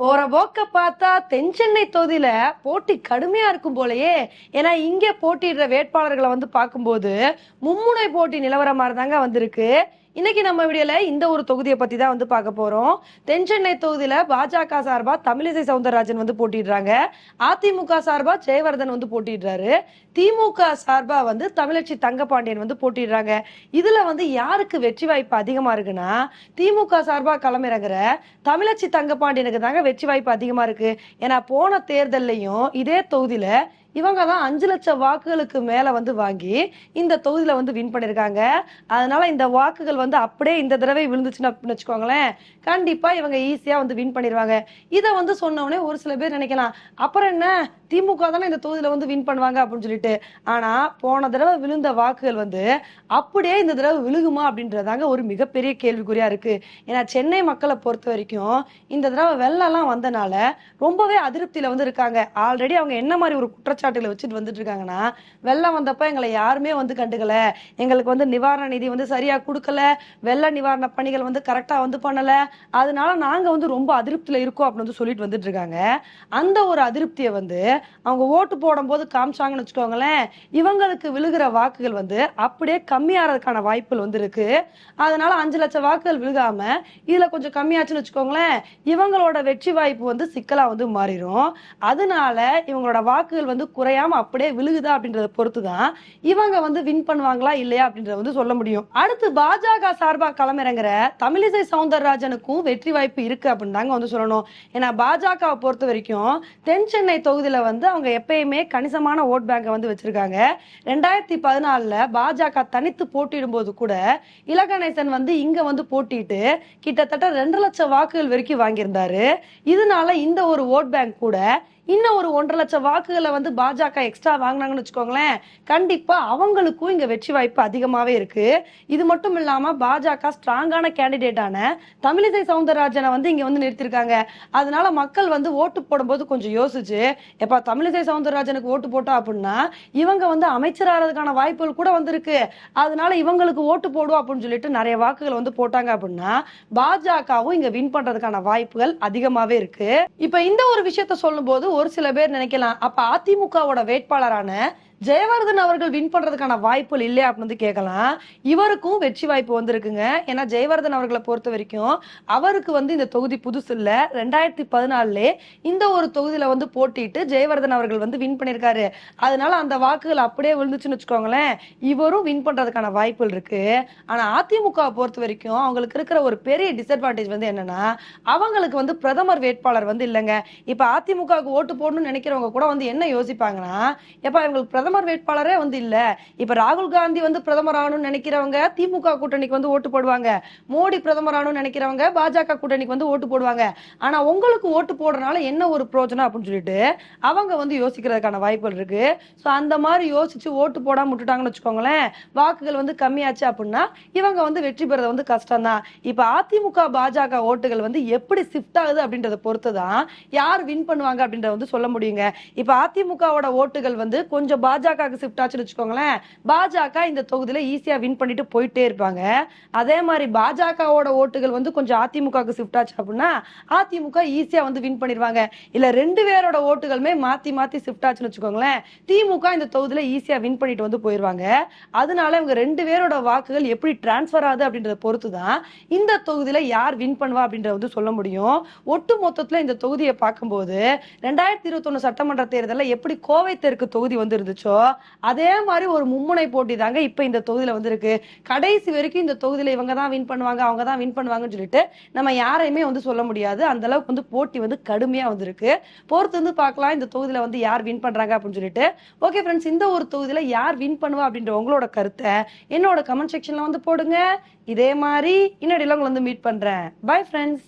போற போக்க பார்த்தா தென் சென்னை தொகுதியில போட்டி கடுமையா இருக்கும் போலயே. ஏன்னா இங்க போட்டியிடுற வேட்பாளர்களை வந்து பார்க்கும்போது மும்முனை போட்டி நிலவரம் மாதிரி தாங்க வந்திருக்கு. இன்னைக்கு நம்ம வீடியோல இந்த ஒரு தொகுதியை பத்தி தான் வந்து பார்க்க போறோம். தென் சென்னை தொகுதியில பாஜக சார்பா தமிழிசை சவுந்தரராஜன் வந்து போட்டிடுறாங்க அதிமுக சார்பா ஜெயவர்தன் வந்து போட்டிடுறாரு திமுக சார்பா வந்து தமிழச்சி தங்கபாண்டியன் வந்து போட்டிடுறாங்க இதுல வந்து யாருக்கு வெற்றி வாய்ப்பு அதிகமா இருக்குன்னா திமுக சார்பா களமிறங்குற தமிழச்சி தங்கபாண்டியனுக்கு தாங்க வெற்றி வாய்ப்பு அதிகமா இருக்கு. ஏன்னா போன தேர்தல்லையும் இதே தொகுதியில இவங்க தான் அஞ்சு லட்சம் வாக்குகளுக்கு மேலே வந்து வாங்கி இந்த தொகுதியில் வந்து வின் பண்ணியிருக்காங்க அதனால இந்த வாக்குகள் வந்து அப்படியே இந்த தடவை விழுந்துச்சுன்னு அப்படின்னு வச்சுக்கோங்களேன். கண்டிப்பாக இவங்க ஈஸியாக வந்து வின் பண்ணிடுவாங்க இதை வந்து சொன்னோடனே ஒரு சில பேர் நினைக்கலாம் அப்புறம் என்ன? திமுக தானே இந்த தொகுதியில் வந்து வின் பண்ணுவாங்க அப்படின்னு சொல்லிட்டு. ஆனா போன தடவை விழுந்த வாக்குகள் வந்து அப்படியே இந்த தடவை விழுகுமா அப்படின்றதாங்க ஒரு மிகப்பெரிய கேள்விக்குறியாக இருக்கு. ஏன்னா சென்னை மக்களை பொறுத்த வரைக்கும் இந்த தடவை வெள்ளம்லாம் வந்தனால ரொம்பவே அதிருப்தியில் வந்து இருக்காங்க. ஆல்ரெடி அவங்க என்ன மாதிரி ஒரு குற்றச்சாட்டுகளை வச்சுட்டு வந்துட்டு இருக்காங்கன்னா வெள்ளம் வந்தப்ப எங்களை யாருமே வந்து கண்டுக்கல. எங்களுக்கு வந்து நிவாரண நிதி வந்து சரியா கொடுக்கல. வெள்ள நிவாரண பணிகள் வந்து கரெக்டா வந்து பண்ணல. அதனால நாங்க வந்து ரொம்ப அதிருப்தியில இருக்கோம் அப்படின்னு வந்து சொல்லிட்டு வந்துட்டு இருக்காங்க அந்த ஒரு அதிருப்தியை வந்து அவங்க ஓட்டு போடும்போது காமிச்சாங்கன்னு வச்சுக்கோங்களேன் இவங்களுக்கு விழுகிற வாக்குகள் வந்து அப்படியே கம்மியாகிறதுக்கான வாய்ப்புகள் வந்து இருக்கு. அதனால அஞ்சு லட்சம் வாக்குகள் விழுகாம இதுல கொஞ்சம் கம்மியாச்சுன்னு வச்சுக்கோங்களேன் இவங்களோட வெற்றி வாய்ப்பு வந்து சிக்கலா வந்து மாறிடும் அதனால இவங்களோட வாக்குகள் வந்து குறையாம அப்படியே விழுகுதா அப்படின்றத பொறுத்து தான் இவங்க வந்து வின் பண்ணுவாங்களா இல்லையா அப்படின்றத வந்து சொல்ல முடியும். அடுத்து பாஜக சார்பாக களமிறங்குற தமிழிசை சவுந்தரராஜனுக்கும் வெற்றி வாய்ப்பு இருக்கு அப்படின்னு தாங்க வந்து சொல்லணும். ஏன்னா பாஜகவை பொறுத்த வரைக்கும் தென் சென்னை தொகுதியில வந்து அவங்க எப்பயுமே கணிசமான ஓட் பேங்கை வந்து வச்சிருக்காங்க. ரெண்டாயிரத்தி பதினாலுல பாஜக தனித்து போட்டியிடும் போது கூட இலகணேசன் வந்து இங்க வந்து போட்டிட்டு கிட்டத்தட்ட ரெண்டு லட்சம் வாக்குகள் வரைக்கும் வாங்கியிருந்தாரு. இதனால இந்த ஒரு ஓட் பேங்க் கூட இன்னும் ஒரு ஒன்றரை லட்சம் வாக்குகளை வந்து பாஜக எக்ஸ்ட்ரா வாங்கினாங்கன்னு வச்சுக்கோங்களேன் கண்டிப்பா அவங்களுக்கும் இங்க வெற்றி வாய்ப்பு அதிகமாவே இருக்கு. இது மட்டும் இல்லாம பாஜக ஸ்ட்ராங்கான கேண்டிடேட்டான தமிழிசை சவுந்தரராஜனை வந்து இங்க வந்து நிறுத்திருக்காங்க. அதனால மக்கள் வந்து ஓட்டு போடும்போது கொஞ்சம் யோசிச்சு எப்ப தமிழிசை சவுந்தரராஜனுக்கு ஓட்டு போட்டா அப்படின்னா இவங்க வந்து அமைச்சராகிறதுக்கான வாய்ப்புகள் கூட வந்திருக்கு. அதனால இவங்களுக்கு ஓட்டு போடுவோம் அப்படின்னு சொல்லிட்டு நிறைய வாக்குகள் வந்து போட்டாங்க அப்படின்னா பாஜகவும் இங்க வின் பண்றதுக்கான வாய்ப்புகள் அதிகமாவே இருக்கு. இப்ப இந்த ஒரு விஷயத்த சொல்லும்போது ஒரு சில பேர் நினைக்கலாம். அப்ப அதிமுகவோட வேட்பாளரான ஜெயவர்தன் அவர்கள் வின் பண்றதுக்கான வாய்ப்புகள் இல்லையா அப்படின்னு வந்து கேட்கலாம். இவருக்கும் வெற்றி வாய்ப்பு வந்திருக்குங்க. ஏன்னா ஜெயவர்தன் அவர்களை பொறுத்த வரைக்கும் அவருக்கு வந்து இந்த தொகுதி புதுசு இல்ல. ரெண்டாயிரத்தி பதினாலுல இந்த ஒரு தொகுதியில வந்து போட்டிட்டு ஜெயவர்தன் அவர்கள் வந்து வின் பண்ணிருக்காரு அதனால அந்த வாக்குகள் அப்படியே விழுந்துச்சுன்னு வச்சுக்கோங்களேன். இவரும் வின் பண்றதுக்கான வாய்ப்புகள் இருக்கு. ஆனா அதிமுகவை பொறுத்த வரைக்கும் அவங்களுக்கு இருக்கிற ஒரு பெரிய டிஸ்அட்வான்டேஜ் வந்து என்னன்னா அவங்களுக்கு வந்து பிரதமர் வேட்பாளர் வந்து இல்லைங்க. இப்ப அதிமுகவுக்கு ஓட்டு போடணும்னு நினைக்கிறவங்க கூட வந்து என்ன யோசிப்பாங்கன்னா எப்ப இவங்களுக்கு பிரதமர் வேட்பாளரே வந்து இல்ல. இப்ப ராகுல் காந்தி வந்து பிரதமர் ஆகணும்னு நினைக்கிறவங்க திமுக கூட்டணிக்கு வந்து ஓட்டு போடுவாங்க. மோடி பிரதமர் ஆகணும்னு நினைக்கிறவங்க பாஜக கூட்டணிக்கு வந்து ஓட்டு போடுவாங்க. ஆனா உங்களுக்கு ஓட்டு போடுறதுனால என்ன ஒரு பிரோஜனம் அப்படின்னு சொல்லிட்டு அவங்க வந்து யோசிக்கிறதுக்கான வாய்ப்புகள் இருக்கு. ஸோ அந்த மாதிரி யோசிச்சு ஓட்டு போடாம விட்டுட்டாங்கன்னு வச்சுக்கோங்களேன் வாக்குகள் வந்து கம்மியாச்சு அப்படின்னா இவங்க வந்து வெற்றி பெறது வந்து கஷ்டம் தான் இப்ப அதிமுக பாஜக ஓட்டுகள் வந்து எப்படி ஷிஃப்ட் ஆகுது அப்படின்றத பொறுத்து தான் யார் வின் பண்ணுவாங்க அப்படின்றத வந்து சொல்ல முடியுங்க. இப்ப அதிமுகவோட ஓட்டுகள் வந்து கொஞ்சம் பாஜகவுக்கு ஷிஃப்ட் ஆச்சுன்னு வச்சுக்கோங்களேன். பாஜக இந்த தொகுதியில ஈஸியா வின் பண்ணிட்டு போயிட்டே இருப்பாங்க. அதே மாதிரி பாஜகவோட ஓட்டுகள் வந்து கொஞ்சம் அதிமுகவுக்கு ஷிஃப்ட் ஆச்சு அப்படின்னா அதிமுக ஈஸியா வந்து வின் பண்ணிடுவாங்க இல்ல ரெண்டு பேரோட ஓட்டுகளுமே மாத்தி மாத்தி ஷிஃப்ட் ஆச்சுன்னு வச்சுக்கோங்களேன். திமுக இந்த தொகுதியில ஈஸியா வின் பண்ணிட்டு வந்து போயிருவாங்க. அதனால இவங்க ரெண்டு பேரோட வாக்குகள் எப்படி டிரான்ஸ்ஃபர் ஆகுது அப்படின்றத பொறுத்து தான் இந்த தொகுதியில யார் வின் பண்ணுவா அப்படின்றத வந்து சொல்ல முடியும். ஒட்டு மொத்தத்துல இந்த தொகுதியை பார்க்கும்போது ரெண்டாயிரத்தி இருபத்தொன்னு சட்டமன்ற தேர்தலில் எப்படி கோவை தெற்கு தொகுதி வந்து இருந்துச்சோ அதே மாதிரி ஒரு மும்முனை போட்டி தாங்க இப்ப இந்த தொகுதியில் வந்திருக்கு. கடைசி வரைக்கும் இந்த தொகுதியில் இவங்க தான் வின் பண்ணுவாங்க அவங்க தான் வின் பண்ணுவாங்கன்னு சொல்லிட்டு நம்ம யாரையுமே வந்து சொல்ல முடியாது. அந்த அளவுக்கு வந்து போட்டி வந்து கடுமையா வந்திருக்கு. பொறுத்து வந்து பார்க்கலாம் இந்த தொகுதியில் வந்து யார் வின் பண்றாங்க அப்படின்னு சொல்லிட்டு. ஓகே ஃப்ரெண்ட்ஸ் இந்த ஒரு தொகுதியில யார் வின் பண்ணுவா அப்படின்ற உங்களோட கருத்தை என்னோட கமெண்ட் செக்ஷன்ல வந்து போடுங்க. இதே மாதிரி இன்னடியில் உங்களை வந்து மீட் பண்றேன். Bye friends